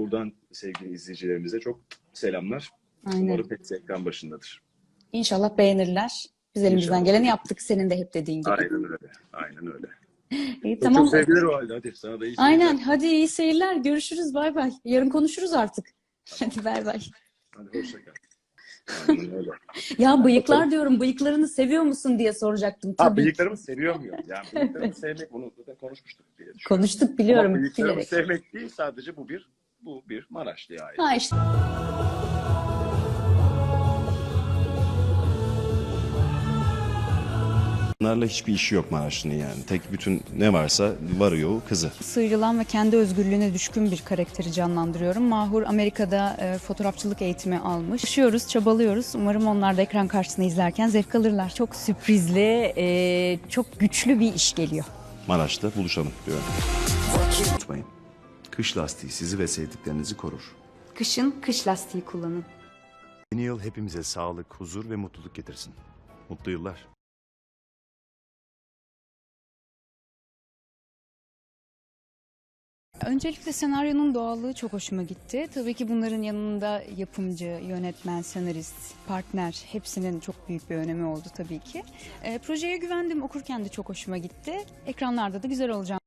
Buradan sevgili izleyicilerimize çok selamlar. Aynen. Umarım hepsi ekran başındadır. İnşallah beğenirler. Biz elimizden İnşallah. geleni yaptık. Senin de hep dediğin gibi. Aynen öyle. Aynen öyle. İyi, Çok, tamam. çok sevgiler o halde. Hadi sana da iyi Aynen. Hadi iyi seyirler. Görüşürüz. Bay bay. Yarın konuşuruz artık. Hadi bay bay. Hadi hoşça kal. Aynen öyle. Ya bıyıklar diyorum. Bıyıklarını seviyor musun diye soracaktım. Ha Tabii. bıyıklarımı seviyor muyum? Yani bıyıklarımı sevmek, bunu zaten konuşmuştuk diye. Konuştuk biliyorum. Ama bıyıklarımı bilerek. sevmek değil sadece bu bir bu bir Maraşlı'ya ait. Ha işte. Bunlarla hiçbir işi yok Maraşlı'nın yani. Tek bütün ne varsa varıyor o kızı. Sıyrılan ve kendi özgürlüğüne düşkün bir karakteri canlandırıyorum. Mahur Amerika'da e, fotoğrafçılık eğitimi almış. Çalışıyoruz, çabalıyoruz. Umarım onlar da ekran karşısında izlerken zevk alırlar. Çok sürprizli, e, çok güçlü bir iş geliyor. Maraş'ta buluşalım diyorum. Unutmayın. Kış lastiği sizi ve sevdiklerinizi korur. Kışın kış lastiği kullanın. Yeni yıl hepimize sağlık, huzur ve mutluluk getirsin. Mutlu yıllar. Öncelikle senaryonun doğallığı çok hoşuma gitti. Tabii ki bunların yanında yapımcı, yönetmen, senarist, partner hepsinin çok büyük bir önemi oldu tabii ki. E, projeye güvendim, okurken de çok hoşuma gitti. Ekranlarda da güzel olacağını